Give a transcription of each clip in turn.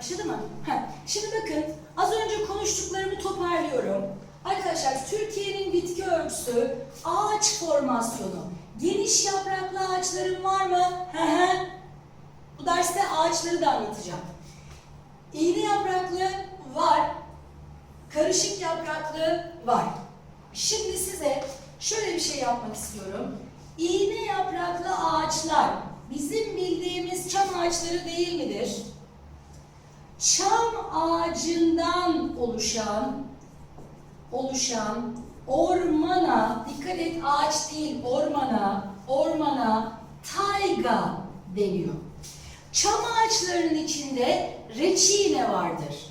Başladı mı? Heh. Şimdi bakın az önce konuştuklarımı toparlıyorum. Arkadaşlar Türkiye'nin bitki örtüsü ağaç formasyonu. Geniş yapraklı ağaçların var mı? Bu derste ağaçları da anlatacağım. İğne yapraklı var. Karışık yapraklı var. Şimdi size şöyle bir şey yapmak istiyorum. İğne yapraklı ağaçlar bizim bildiğimiz çam ağaçları değil midir? Çam ağacından oluşan oluşan ormana, dikkat et ağaç değil ormana, ormana tayga deniyor. Çam ağaçlarının içinde reçine vardır.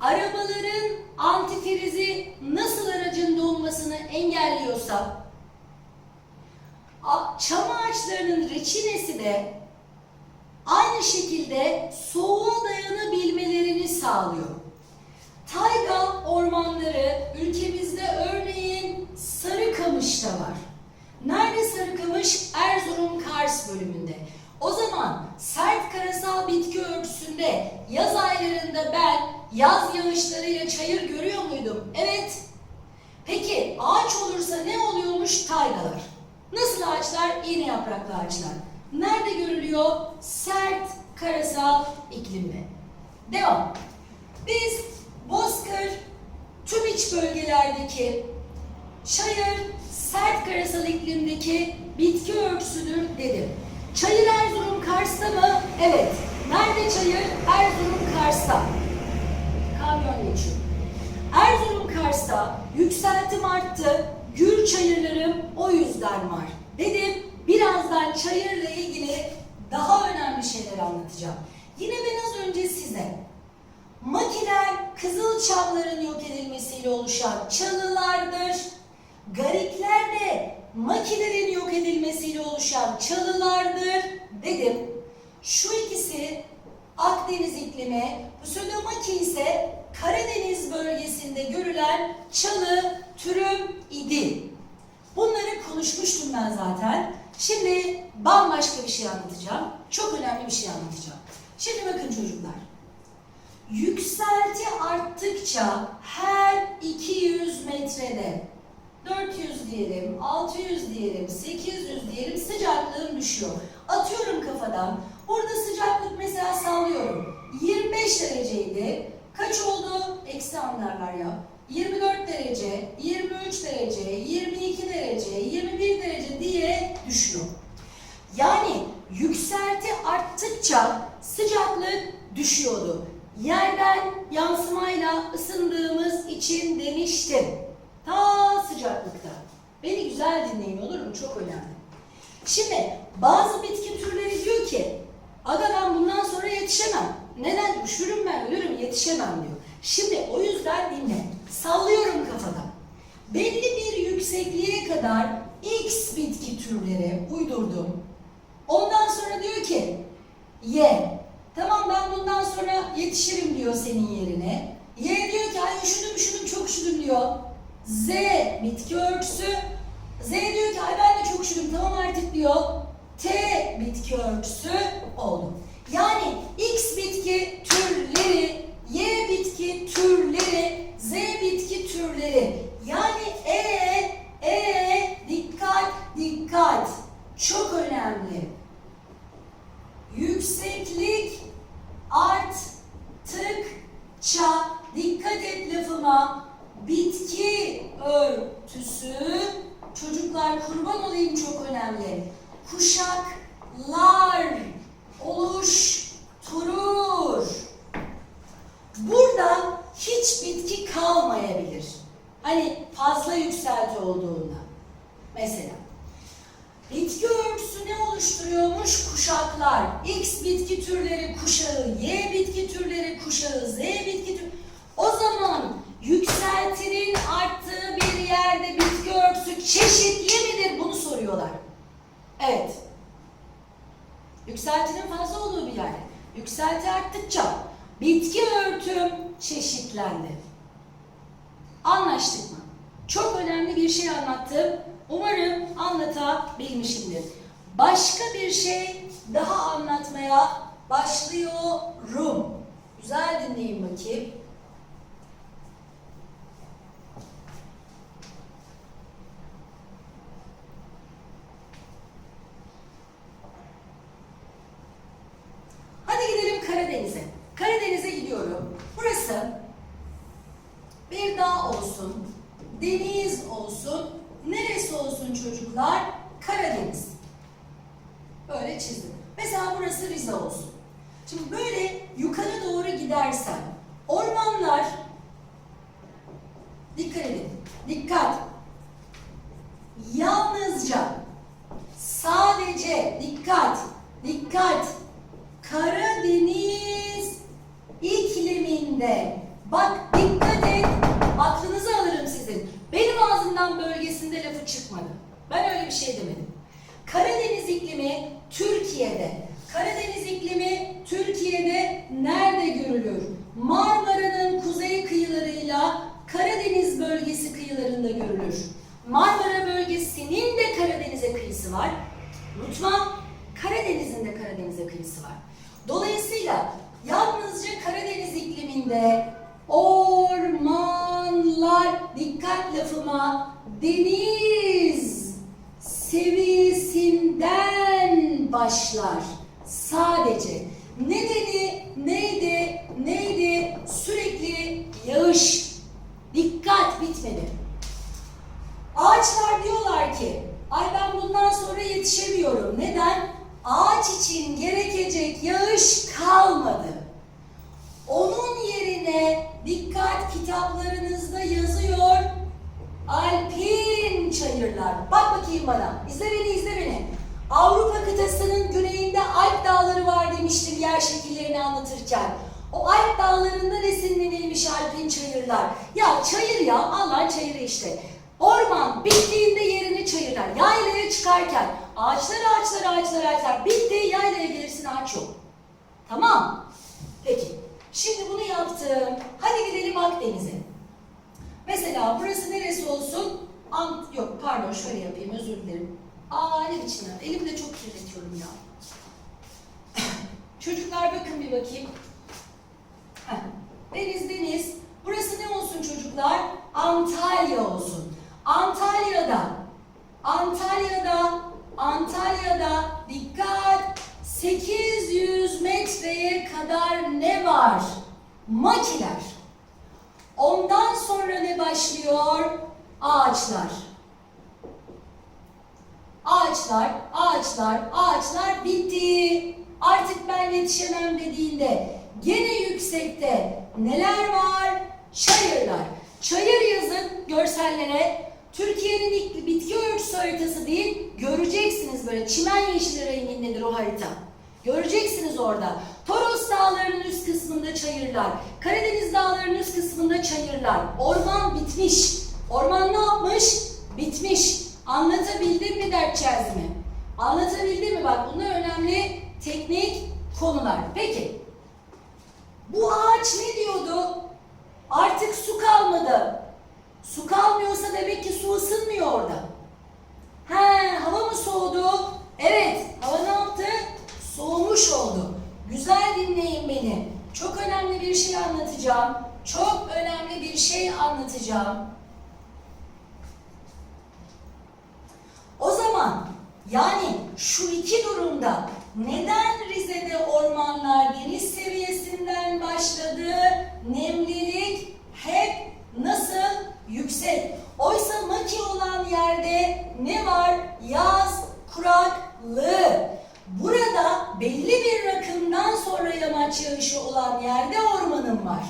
Arabaların antifrizi nasıl aracın donmasını engelliyorsa, çam ağaçlarının reçinesi de aynı şekilde soğuğa dayanabilmelerini sağlıyor. Tayga ormanları ülkemizde örneğin Sarıkamış'ta var. Nerede Sarıkamış? Erzurum Kars bölümünde. O zaman sert karasal bitki örtüsünde yaz aylarında ben yaz yağışlarıyla çayır görüyor muydum? Evet. Peki ağaç olursa ne oluyormuş? Taygalar. Nasıl ağaçlar? İğne yapraklı ağaçlar. Nerede görülüyor? Sert karasal iklimde. Devam. Biz Bozkır, tüm iç bölgelerdeki çayır, sert karasal iklimdeki bitki örtüsüdür dedim. Çayır Erzurum Kars'ta mı? Evet. Nerede çayır? Erzurum Kars'ta. Kamyon geçiyor. Erzurum Kars'ta yükseltim arttı. Gür çayırlarım o yüzden var. Dedim birazdan çayırla ilgili daha önemli şeyler anlatacağım. Yine ben az önce size Makiler kızılçamların yok edilmesiyle oluşan çalılardır. Garikler de makilerin yok edilmesiyle oluşan çalılardır dedim. Şu ikisi Akdeniz iklimi, Pseudomaki ise Karadeniz bölgesinde görülen çalı türüm idi. Bunları konuşmuştum ben zaten. Şimdi bambaşka bir şey anlatacağım. Çok önemli bir şey anlatacağım. Şimdi bakın çocuklar. Yükselti arttıkça her 200 metrede 400 diyelim, 600 diyelim, 800 diyelim sıcaklığım düşüyor. Atıyorum kafadan. Burada sıcaklık mesela sallıyorum. 25 dereceydi. Kaç oldu? Eksi anlarlar ya. 24 derece, 23 derece, 22 derece, 21 derece diye düşüyor. Yani yükselti arttıkça sıcaklık düşüyordu. Yerden yansımayla ısındığımız için demiştim. Ta sıcaklıkta. Beni güzel dinleyin olur mu? Çok önemli. Şimdi bazı bitki türleri diyor ki Aga ben bundan sonra yetişemem. Neden? Üşürüm ben, ölürüm, yetişemem diyor. Şimdi o yüzden dinle. Sallıyorum kafadan. Belli bir yüksekliğe kadar X bitki türleri uydurdum. Ondan sonra diyor ki Y. Tamam ben bundan sonra yetişirim diyor senin yerine. Y diyor ki ay üşüdüm üşüdüm çok üşüdüm diyor. Z bitki örtüsü. Z diyor ki ay ben de çok üşüdüm tamam artık diyor. T bitki örtüsü oldu. Yani X bitki türleri, Y bitki türleri, Z bitki türleri. Yani E, E dikkat dikkat. Çok önemli. Yükseklik arttıkça dikkat et lafıma bitki örtüsü çocuklar kurban olayım çok önemli. Kuşaklar oluşturur. Burada hiç bitki kalmayabilir. Hani fazla yükselti olduğunda. Mesela Bitki örtüsü ne oluşturuyormuş? Kuşaklar. X bitki türleri kuşağı, Y bitki türleri kuşağı, Z bitki türleri. O zaman yükseltinin arttığı bir yerde bitki örtüsü çeşitli midir? Bunu soruyorlar. Evet. Yükseltinin fazla olduğu bir yerde. Yükselti arttıkça bitki örtüm çeşitlendi. Anlaştık mı? Çok önemli bir şey anlattım. Umarım anlatabilmişimdir. Başka bir şey daha anlatmaya başlıyorum. Güzel dinleyin bakayım. Hadi gidelim Karadeniz'e. Karadeniz'e gidiyorum. Burası bir dağ olsun, deniz olsun, neresi olsun çocuklar? Karadeniz. Böyle çizdim. Mesela burası Rize olsun. Şimdi böyle yukarı doğru gidersen ormanlar dikkat edin. Dikkat. Yalnızca sadece dikkat. Dikkat. Karadeniz ikliminde bak dikkat et aklınızı alırım sizin. Benim ağzımdan bölgesinde lafı çıkmadı. Ben öyle bir şey demedim. Karadeniz iklimi Türkiye'de. Karadeniz iklimi Türkiye'de nerede görülür? Marmara'nın kuzey kıyılarıyla Karadeniz bölgesi kıyılarında görülür. Marmara bölgesinin de Karadeniz'e kıyısı var. Unutma Karadeniz'in de Karadeniz'e kıyısı var. Dolayısıyla yalnızca Karadeniz ikliminde ormanlar, dikkat lafıma, deniz seviyesinden başlar. Sadece. Nedeni neydi? Neydi? Sürekli yağış. Dikkat bitmedi. Ağaçlar diyorlar ki, ay ben bundan sonra yetişemiyorum. Neden? Ağaç için gerekecek yağış kalmadı. Onun yerine dikkat kitaplarınızda yazıyor. Alpin çayırlar. Bak bakayım bana. İzle beni, izle beni. Avrupa kıtasının güneyinde Alp dağları var demiştim yer şekillerini anlatırken. O Alp dağlarından esinlenilmiş alpin çayırlar. Ya çayır ya, Allah çayırı işte. Orman bittiğinde yerini çayırlar. Yaylaya çıkarken ağaçlar ağaçlar ağaçlar ağaçlar bitti yaylaya gelirsin ağaç yok. Tamam. Peki. Şimdi bunu yaptım. Hadi Akdeniz'e. Mesela burası neresi olsun? Ant yok pardon şöyle yapayım özür dilerim. Biçim ya? Elimi de çok kirletiyorum ya. Çocuklar bakın bir bakayım. Deniz deniz. Burası ne olsun çocuklar? Antalya olsun. Antalya'da, Antalya'da, Antalya'da dikkat 800 metreye kadar ne var? Makiler. Ondan sonra ne başlıyor? Ağaçlar. Ağaçlar, ağaçlar, ağaçlar bitti. Artık ben yetişemem dediğinde gene yüksekte neler var? Çayırlar. Çayır yazın görsellere. Türkiye'nin ilk bitki örtüsü haritası değil, göreceksiniz böyle çimen yeşili rengindedir o harita. Göreceksiniz orada. Toros dağlarının üst kısmında çayırlar, Karadeniz dağlarının üst kısmında çayırlar. Orman bitmiş. Orman ne yapmış? Bitmiş. Anlatabildim mi dertçez mi? Anlatabildim mi? Bak bunlar önemli teknik konular. Peki. Bu ağaç ne diyordu? Artık su kalmadı. Su kalmıyorsa demek ki su ısınmıyor orada. He, hava mı soğudu? Evet, hava ne yaptı? Soğumuş oldu. Güzel dinleyin beni. Çok önemli bir şey anlatacağım. Çok önemli bir şey anlatacağım. O zaman yani şu iki durumda neden Rize'de ormanlar deniz seviyesinden başladı? Nemlilik hep nasıl? Yüksek. Oysa maki olan yerde ne var? Yaz, kuraklığı. Burada belli bir rakımdan sonra yamaç yağışı olan yerde ormanım var.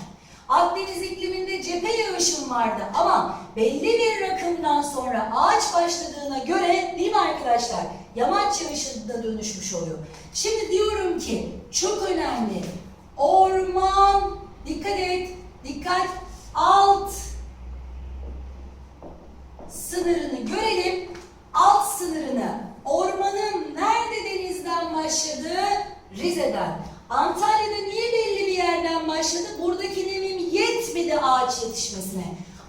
Akdeniz ikliminde cephe yağışım vardı ama belli bir rakımdan sonra ağaç başladığına göre değil mi arkadaşlar? Yamaç yağışında dönüşmüş oluyor. Şimdi diyorum ki çok önemli. Orman, dikkat et, dikkat, alt sınırını görelim. Alt sınırını. Ormanın nerede denizden başladığı? Rize'den. Antalya'da niye belli bir yerden başladı? Buradaki nemim yetmedi ağaç yetişmesine.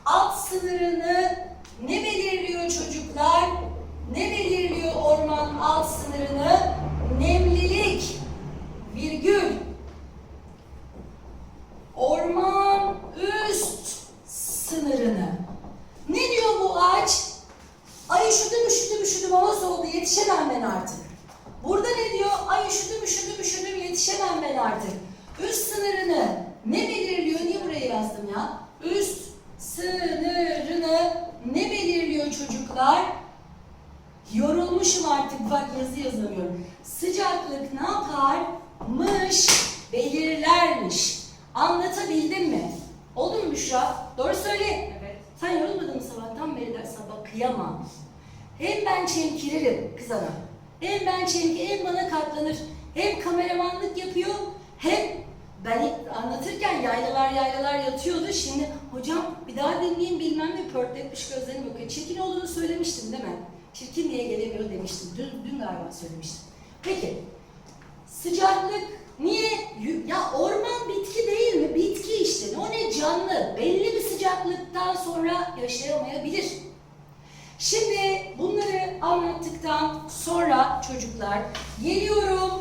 Alt sınırını ne belirliyor çocuklar? Ne belirliyor orman alt sınırını? Nemlilik. Virgül. üşüdüm üşüdüm üşüdüm hava soğudu yetişemem ben artık. Burada ne diyor? Ay üşüdüm üşüdüm üşüdüm yetişemem ben artık. Üst sınırını ne belirliyor? Niye buraya yazdım ya? Üst sınırını ne belirliyor çocuklar? Yorulmuşum artık bak yazı yazamıyorum. Sıcaklık ne yaparmış? Belirlermiş. Anlatabildim mi? Oldu mu Büşra? Doğru söyle. Evet. Sen yorulmadın mı sabahtan beri? Sabah kıyamam. Hem ben çemkiririm kız ana. Hem ben çemki, hem bana katlanır. Hem kameramanlık yapıyor, hem ben anlatırken yaylalar yaylalar yatıyordu. Şimdi hocam bir daha dinleyin bilmem ne pörtletmiş gözlerine bakıyor. Çirkin olduğunu söylemiştim değil mi? Çirkin diye gelemiyor demiştim. Dün, dün galiba söylemiştim. Peki. Sıcaklık niye? Ya orman bitki değil mi? Bitki işte. O ne canlı. Belli bir sıcaklıktan sonra yaşayamayabilir. Şimdi bunları anlattıktan sonra çocuklar geliyorum.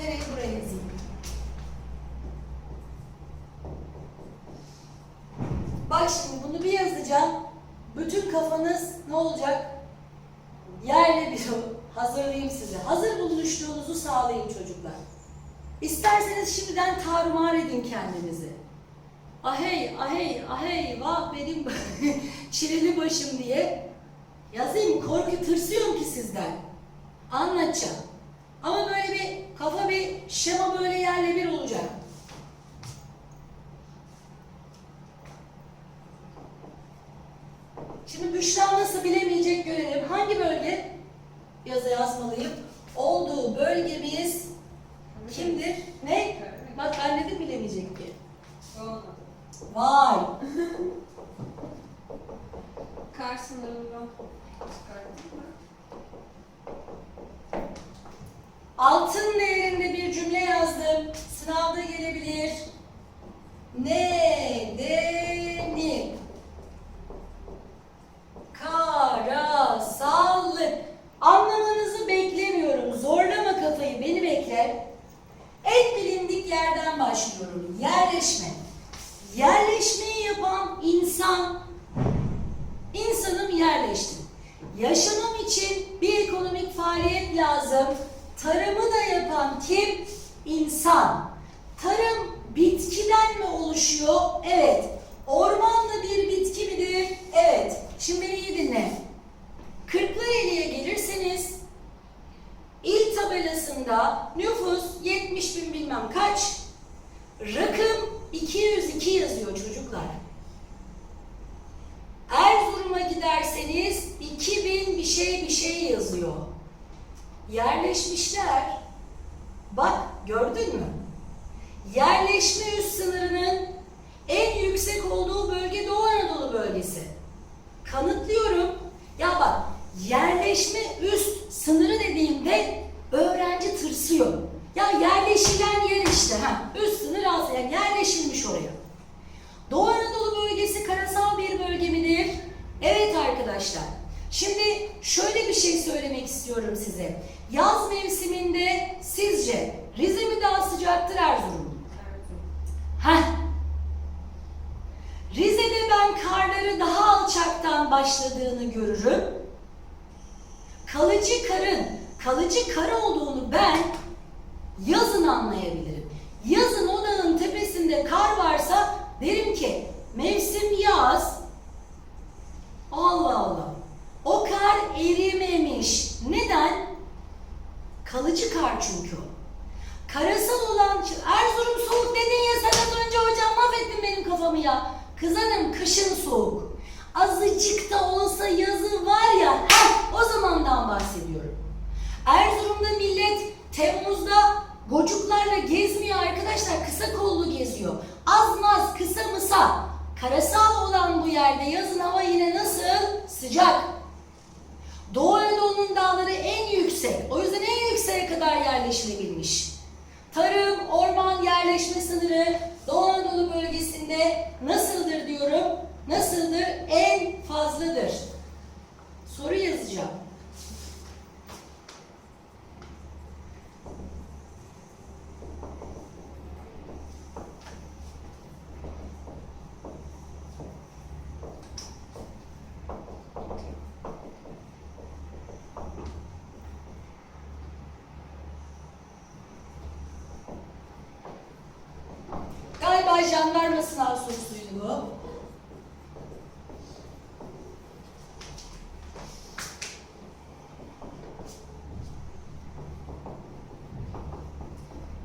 Nereye buraya yazayım? Bak şimdi bunu bir yazacağım. Kafanız ne olacak? Yerle bir hazırlayayım size. Hazır buluştuğunuzu sağlayın çocuklar. İsterseniz şimdiden tarumar edin kendinizi. Ahey, ahey, ahey, vah benim çileli başım diye yazayım. Korku tırsıyorum ki sizden. Anlatacağım. Ama böyle bir kafa bir şema böyle yerle bir olacak. Şimdi Büşra nasıl bilemeyecek görelim. Hangi bölge? Yaza yazmalıyım. Olduğu bölgemiz kimdir? Ne? Bak ben dedim bilemeyecek diye. Olmadı. Vay. Kar sınırından çıkarttın mı? Altın değerinde bir cümle yazdım. Sınavda gelebilir. Nedeni karasallık. Anlamanızı beklemiyorum. Zorlama kafayı, beni bekle. En bilindik yerden başlıyorum. Yerleşme. Yerleşmeyi yapan insan, insanım yerleştim. Yaşamam için bir ekonomik faaliyet lazım. Tarımı da yapan kim? İnsan. Tarım bitkiden mi oluşuyor? Evet. Orman da bir bitki midir? Evet. Şimdi beni iyi dinle. Kırklareli'ye gelirseniz il tabelasında nüfus 70 bin bilmem kaç, rakım 202 yazıyor çocuklar. Erzurum'a giderseniz 2000 bir şey bir şey yazıyor. Yerleşmişler. Bak gördün mü? Yerleşme üst sınırının en yüksek olduğu bölge Doğu Anadolu bölgesi. Kanıtlıyorum. Ya bak yerleşme üst sınırı dediğimde öğrenci tırsıyor. Ya yerleşilen yer işte. Ha, üst sınır az yani yerleşilmiş oraya. Doğu Anadolu bölgesi karasal bir bölge midir? Evet arkadaşlar. Şimdi şöyle bir şey söylemek istiyorum size. Yaz mevsiminde sizce Rize mi daha sıcaktır Erzurum mu? Heh. Rize'de ben karları daha alçaktan başladığını görürüm. Kalıcı karın, kalıcı kar olduğunu ben yazın anlayabilirim. Yazın o dağın tepesinde kar varsa derim ki mevsim yaz. Allah Allah. O kar erimemiş. Neden? Kalıcı kar çünkü o. Karasal olan Erzurum soğuk dedin ya sen az önce hocam mahvettin benim kafamı ya. Kız hanım kışın soğuk. Azıcık da olsa yazı var ya heh, o zamandan bahsediyorum. Erzurum'da millet Temmuz'da gocuklarla gezmiyor arkadaşlar kısa kollu geziyor. Az maz kısa mısa karasal olan bu yerde yazın sıcak. Doğu Anadolu'nun dağları en yüksek. O yüzden en yükseğe kadar yerleşilebilmiş. Tarım, orman yerleşme sınırı Doğu Anadolu bölgesinde nasıldır diyorum? Nasıldır? En fazladır. Soru yazacağım. Galiba jandarma sınav sorusuydu bu.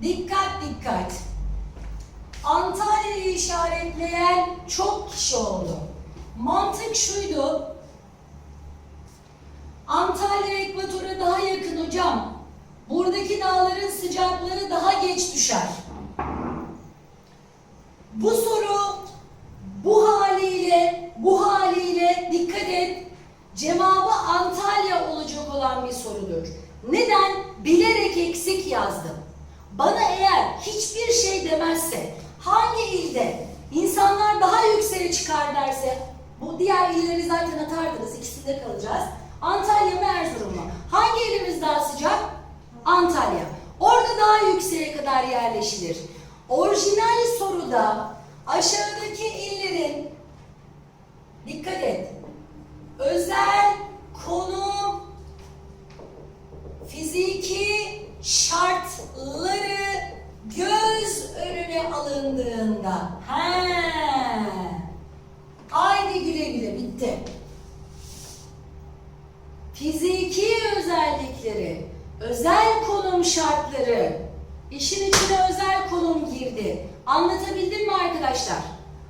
Dikkat dikkat. Antalya'yı işaretleyen çok kişi oldu. Mantık şuydu. Antalya ekvatora daha yakın hocam. Buradaki dağların sıcaklığı daha geç düşer. Bu soru bu haliyle, bu haliyle dikkat et, cevabı Antalya olacak olan bir sorudur. Neden? Bilerek eksik yazdım. Bana eğer hiçbir şey demezse, hangi ilde insanlar daha yükseğe çıkar derse, bu diğer illeri zaten atardınız, ikisinde kalacağız. Antalya mı Erzurum mu? Hangi ilimiz daha sıcak? Antalya. Orada daha yükseğe kadar yerleşilir. Orijinal soruda aşağıdaki illerin dikkat et. Özel konum fiziki şartları göz önüne alındığında he haydi güle güle bitti. Fiziki özellikleri, özel konum şartları, işin içine özel konum girdi. Anlatabildim mi arkadaşlar?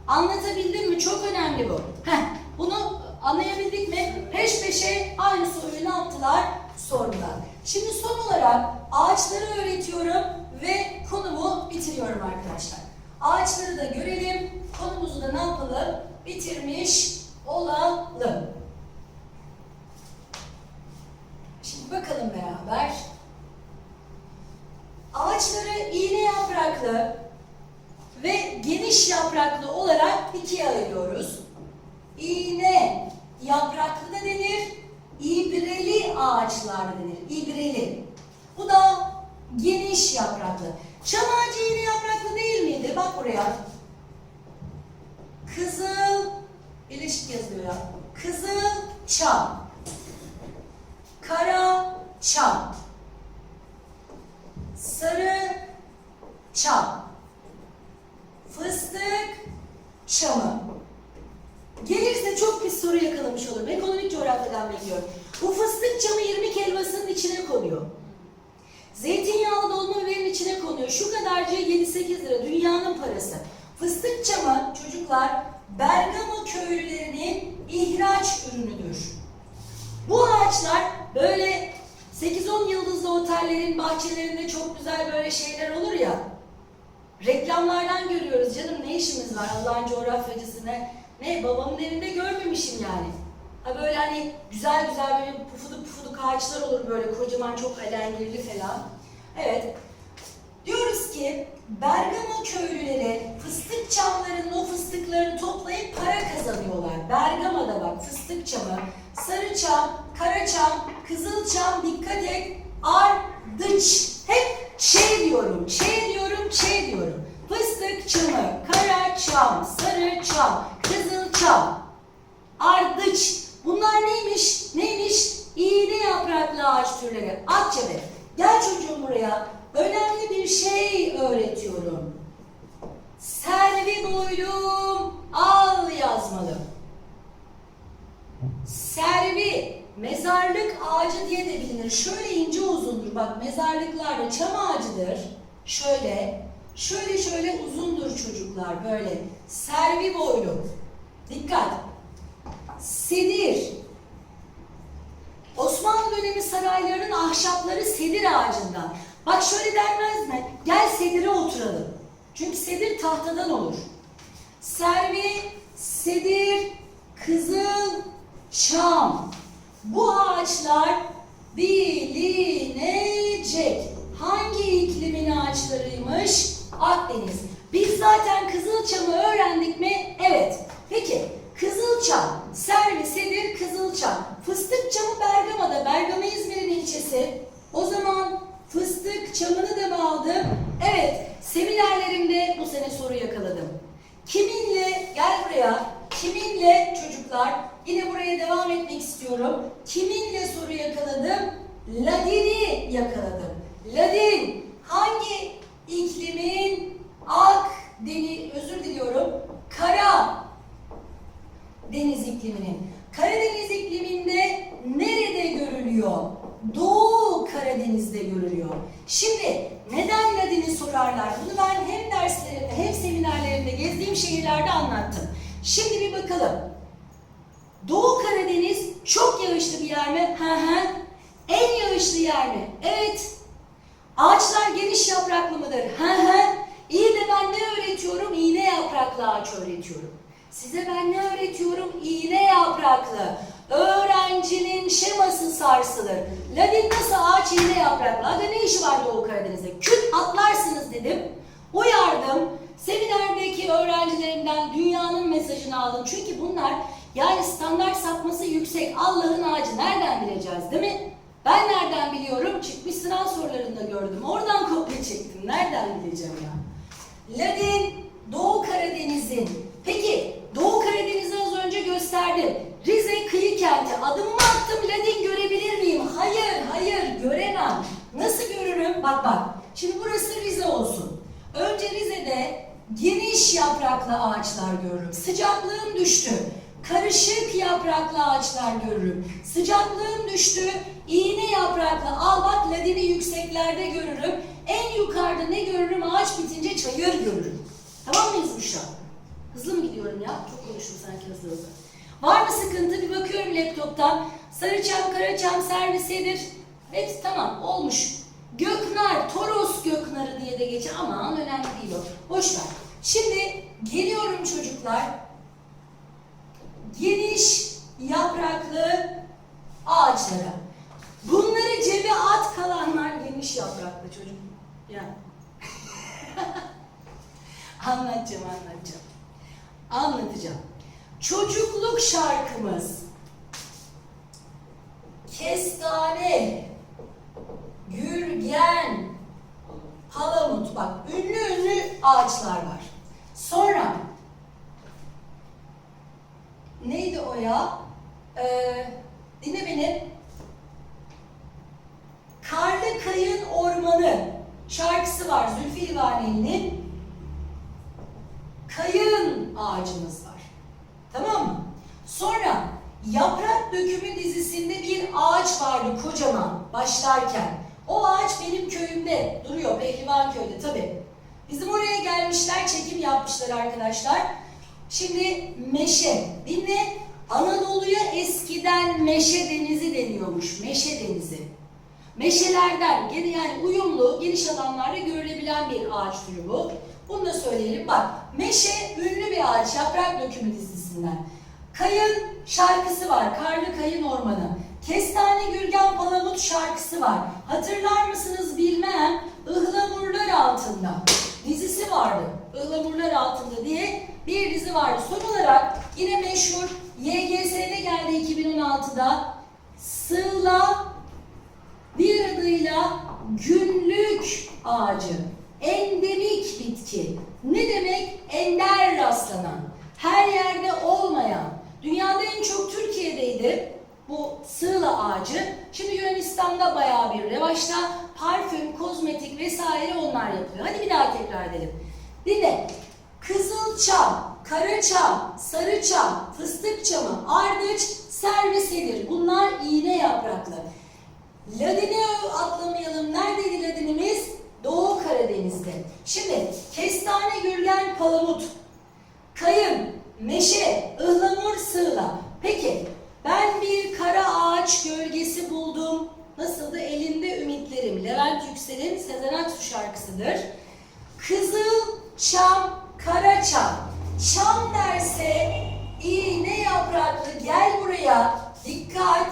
Anlatabildim mi? Çok önemli bu. Heh, bunu anlayabildik mi? Peş peşe aynı soruyu ne yaptılar? Sordular. Şimdi son olarak ağaçları öğretiyorum ve konumu bitiriyorum arkadaşlar. Ağaçları da görelim, konumuzu da ne yapalım? Bitirmiş olalım. Şimdi bakalım beraber. Ağaçları iğne yapraklı ve geniş yapraklı olarak ikiye ayırıyoruz. İğne yapraklı da denir, ibreli ağaçlar denir. İbreli. Bu da geniş yapraklı. Çam ağacı iğne yapraklı değil miydi? Bak buraya. Kızıl, birleşik yazıyor ya. Kızıl çam. Kara çam. Sarı çam. Fıstık çamı. Gelirse çok bir soru yakalamış olurum. Ekonomik coğrafyadan bekliyorum. Bu fıstık çamı 20 helvasının içine konuyor. Zeytinyağlı dolma biberin içine konuyor. Şu kadarcığı 7-8 lira dünyanın parası. Fıstık çamı çocuklar Bergama köylülerinin ihraç ürünüdür. Bu ağaçlar böyle 8-10 yıldızlı otellerin bahçelerinde çok güzel böyle şeyler olur ya. Reklamlardan görüyoruz canım ne işimiz var Allah'ın coğrafyacısı ne? Ne babamın evinde görmemişim yani. Ha böyle hani güzel güzel böyle pufuduk pufuduk ağaçlar olur böyle kocaman çok alengirli falan. Evet. Diyoruz ki Bergama köylüleri fıstık çamlarının o fıstıklarını toplayıp para kazanıyorlar. Bergama'da bak fıstık çamı, sarı çam, kara çam, kızıl çam dikkat et, ardıç. Hep şey diyorum, şey diyorum, şey diyorum. Fıstık çamı, kara çam, sarı çam, kızıl çam, ardıç. Bunlar neymiş? Neymiş? İğne yapraklı ağaç türleri. At cebe. Gel çocuğum buraya. Önemli bir şey öğretiyorum. Servi boylum al yazmalı. Servi mezarlık ağacı diye de bilinir. Şöyle ince uzundur. Bak mezarlıklarda çam ağacıdır. Şöyle, şöyle şöyle uzundur çocuklar böyle. Servi boylum. Dikkat. Sedir. Osmanlı dönemi saraylarının ahşapları sedir ağacından. Bak şöyle denmez mi? Gel sedire oturalım. Çünkü sedir tahtadan olur. Servi, sedir, kızıl, çam. Bu ağaçlar bilinecek. Hangi iklimin ağaçlarıymış? Akdeniz. Biz zaten Kızılçam'ı öğrendik mi? Evet. Peki Kızılçam, servisedir Kızılçam. Fıstık çamı Bergama'da, Bergama İzmir'in ilçesi. O zaman fıstık çamını da mı aldım? Evet, seminerlerimde bu sene soru yakaladım. Kiminle, gel buraya, kiminle çocuklar, yine buraya devam etmek istiyorum. Kiminle soru yakaladım? Ladin'i yakaladım. Ladin hangi iklimin Akdeniz, özür diliyorum, Kara deniz ikliminin. Karadeniz ikliminde nerede görülüyor? Doğu Karadeniz'de görülüyor. Şimdi neden Ladin'i sorarlar? Bunu ben hem derslerimde hem seminerlerimde gezdiğim şehirlerde anlattım. Şimdi bir bakalım. Doğu Karadeniz çok yağışlı bir yer mi? Hı hı. En yağışlı yer mi? Evet. Ağaçlar geniş yapraklı mıdır? Hı hı. İyi de ben ne öğretiyorum? İğne yapraklı ağaç öğretiyorum. Size ben ne öğretiyorum? İğne yapraklı. Öğrencinin şeması sarsılır. Ladin nasıl ağaç iğne yapraklı? Hadi ne işi var Doğu Karadeniz'de? Küt atlarsınız dedim. Uyardım. Seminerdeki öğrencilerimden dünyanın mesajını aldım. Çünkü bunlar yani standart sapması yüksek. Allah'ın ağacı nereden bileceğiz değil mi? Ben nereden biliyorum? Çıkmış sınav sorularında gördüm. Oradan kopya çektim. Nereden bileceğim ya? Ladin, Doğu Karadeniz'in. Peki, Doğu Karadeniz'i az önce gösterdim. Rize kıyı kenti. Adımımı attım, Ladin görebilir miyim? Hayır, hayır, göremem. Nasıl görürüm? Bak bak. Şimdi burası Rize olsun. Önce Rize'de geniş yapraklı ağaçlar görürüm. Sıcaklığım düştü. Karışık yapraklı ağaçlar görürüm. Sıcaklığım düştü. İğne yapraklı. Al bak ladini yükseklerde görürüm. En yukarıda ne görürüm? Ağaç bitince çayır görürüm. Tamam mıyız Büşra? Hızlı mı gidiyorum ya? Çok konuştum sanki hızlı hızlı. Var mı sıkıntı? Bir bakıyorum laptoptan. Sarıçam, Karaçam servisedir. Hepsi tamam olmuş. Göknar, Toros Göknarı diye de geçer ama önemli değil o. Boş ver. Şimdi geliyorum çocuklar. Geniş yapraklı ağaçlara. Bunları cebe at kalanlar geniş yapraklı çocuk. Ya. anlatacağım, anlatacağım. Anlatacağım. Çocukluk şarkımız. Kestane, gürgen, palamut. Bak ünlü ünlü ağaçlar var. Sonra neydi o ya? Ee, dinle beni. Karlı Kayın Ormanı şarkısı var Zülfü Livaneli'nin. Kayın ağacımız var. Tamam mı? Sonra Yaprak Dökümü dizisinde bir ağaç vardı kocaman başlarken. O ağaç benim köyümde duruyor Pehlivan köyde tabi. Bizim oraya gelmişler çekim yapmışlar arkadaşlar. Şimdi meşe. Dinle Anadolu'ya eskiden meşe denizi deniyormuş. Meşe denizi. Meşelerden gene yani uyumlu geniş alanlarda görülebilen bir ağaç türü bu. Bunu da söyleyelim. Bak meşe ünlü bir ağaç yaprak dökümü dizisinden. Kayın şarkısı var. Karlı Kayın Ormanı. Kestane Gürgen Palamut şarkısı var. Hatırlar mısınız bilmem. Ihlamurlar altında. Dizisi vardı. Ihlamurlar altında diye bir dizi vardı. Son olarak yine meşhur YGS'de geldi 2016'da. Sığla bir adıyla günlük ağacı. Endemik bitki. Ne demek? Ender rastlanan. Her yerde olmayan. Dünyada en çok Türkiye'deydi bu sığla ağacı. Şimdi Yunanistan'da bayağı bir revaçta. Parfüm, kozmetik vesaire onlar yapılıyor. Hadi bir daha tekrar edelim. Dinle. Kızılçam, karaçam, sarıçam, fıstık çamı, ardıç, servisedir. Bunlar iğne yapraklı. Ladin'i atlamayalım. Neredeydi ladinimiz? Doğu Karadeniz'de. Şimdi kestane, gürgen, palamut, kayın, meşe, ıhlamur, sığla. Peki ben bir kara ağaç gölgesi buldum. Nasıldı? Elinde ümitlerim. Levent Yüksel'in Sezen Aksu şarkısıdır. Kızıl, çam, Karaçam. Çam derse iğne yapraklı gel buraya. Dikkat.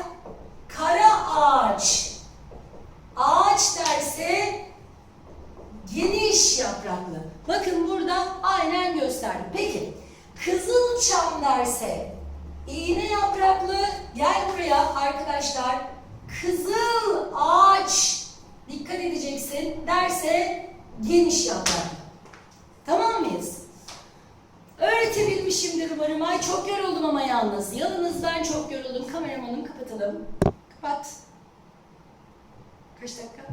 Kara ağaç. Ağaç derse geniş yapraklı. Bakın burada aynen gösterdim. Peki kızıl çam derse iğne yapraklı gel buraya arkadaşlar. Kızıl ağaç dikkat edeceksin derse geniş yapraklı. Tamam mıyız? Öğretebilmişimdir umarım. Ay çok yoruldum ama yalnız. Yalnız ben çok yoruldum. Kameramanım kapatalım. Kapat. Kaç dakika?